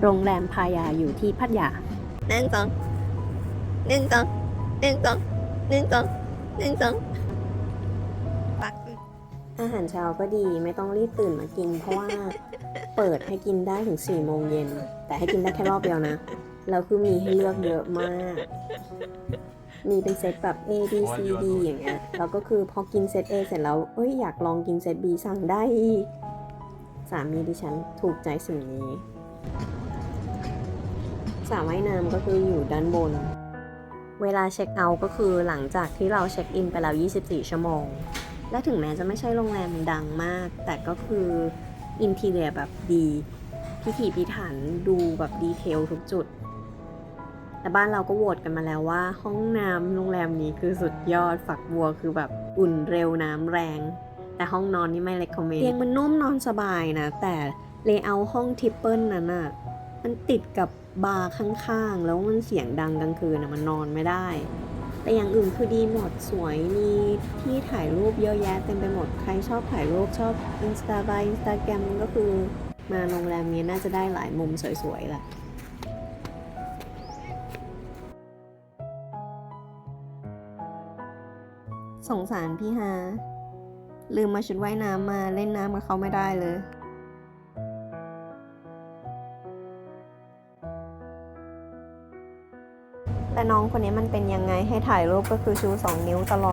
โรงแรมพายาอยู่ที่พัทยาหนึ่งสองหนึ่งสองหนึ่งสองหนึ่งสองหนึ่งสองปักอาหารเช้าก็ดีไม่ต้องรีบตื่นมากิน เพราะว่าเปิดให้กินได้ถึง4ี่โมงเย็น แต่ให้กินได้แค่รอบเดียวนะ แล้วคือมีให้เลือกเยอะมาก มีเป็นเซตแบบ A B C D อย่างเงี้ยแล้วก็คือพอกินเซต A เสร็จแล้วเอ้ยอยากลองกินเซต B สั่งได้อีกสามีดิฉันถูกใจสิ่งนี้ส ระว่ายน้ำก็คืออยู่ด้านบน เวลาเช็คเอาท์ก็คือหลังจากที่เราเช็คอินไปแล้ว 24 ชั่วโมง และถึงแม้จะไม่ใช่โรงแรมดังมาก แต่ก็คืออินทีเรียแบบดีพิถีพิถันดูแบบดีเทลทุกจุด แต่บ้านเราก็โหวตกันมาแล้วว่า ห้องน้ำโรงแรมนี้คือสุดยอดฝักบัวคือแบบอุ่นเร็วน้ำแรง แต่ห้องนอนนี่ไม่เล c คอมเมนเตียงมันนุ่มนอนสบายนะ แต่เลเยอร์ห้องทิปเปิลนั้นอะ มันติดกับบาร์ข้างๆ แล้วมันเสียงดังกลางคืนอะมันนอนไม่ได้ แต่อย่างอื่นคือดีหมดสวยมีที่ถ่ายรูปเยอะแยะเต็มไปหมดใครชอบถ่ายรูปชอบอินสตาบายอินสตาแกรมก็คือมาโรงแรมนี้น่าจะได้หลายมุมสวยๆแหละสงสารพี่ฮาลืมมาชุดว่ายน้ำมาเล่นน้ำกับเขาไม่ได้เลย แต่น้องคนนี้มันเป็นยังไงให้ถ่ายรูปก็คือชูสองนิ้วตลอด